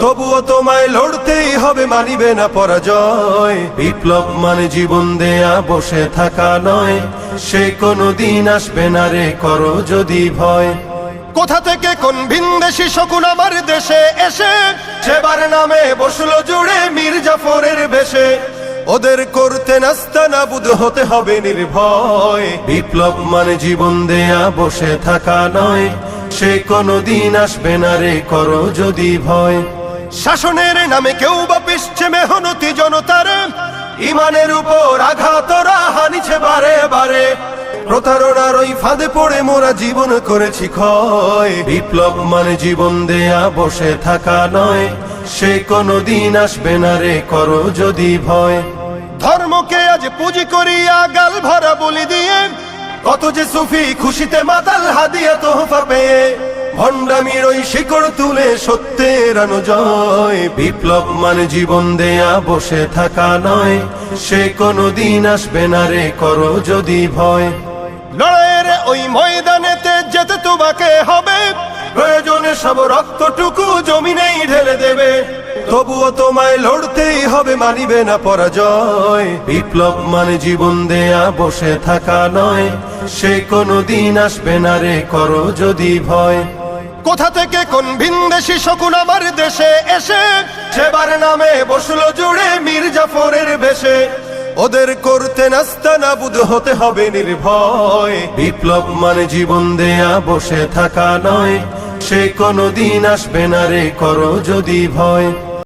তবুও তোমায় লড়তেই হবে, মানিবে না পরাজয়। বিপ্লব মানে জীবন দেয়া, বসে থাকা নয়। সে কোনো দিন আসবে না রে, করো যদি ভয়। কোথা থেকে কোন ভিনদেশি শকুন আমার দেশে এসে, সেবার নামে বসল জুড়ে মীর জাফরের বেশে। ওদের করতে নাস্তা নাবুদ হতে হবে নির্ভয়। বিপ্লব মানে জীবন দেয়া, বসে থাকা নয়। সে কোনো দিন আসবে না রে, করো যদি ভয়। শাসনের নামে কেউ বা পিসছে মেহনতি জনতার। ইমানের উপর আঘাতরা হানিছে বারে বারে। প্রতারণার ওই ফাঁদে পড়ে মোরা জীবন করেছি ক্ষয়। বিপ্লব মানে জীবন দেয়া, বসে থাকা নয়। সে কোনো দিন আসবে না রে, করো যদি ভয়। ধর্মকে আজ পুঁজি করিয়া গাল ভরা বলি দিয়ে, কত যে সুফি খুশিতে মাতাল হাদিয়া তোহফা পেয়ে। ভণ্ডামির ওই শিকড় তুলে সত্যের জয় বিপ্লব মানে জীবন দেয়া, বসে থাকা নয়। সে কোনো দিন আসবে না রে, করো যদি ভয়। লড়াইয়ের ওই ময়দানেতে যেতে তোমাকে হবে। প্রয়োজনে সব রক্তটুকু জমিনেই ঢেলে দেবে। তবুও তোমায় লড়তেই হবে, মানিবে না পরাজয়। বিপ্লব মানে জীবন দেয়া, বসে থাকা নয়। সে কোনো দিন আসবে না রে, করো যদি ভয়। কোথা থেকে কোন ভিনদেশি শকুন আমার দেশে এসে? সেবার নামে বসল জুড়ে মীর জাফরের বেশে ওদের করতে নাস্তা নাবুদ হতে হবে নির্ভয়। বিপ্লব মানে জীবন দেয়া, বসে থাকা নয়। সে কোনো দিন আসবে না রে, করো যদি ভয়।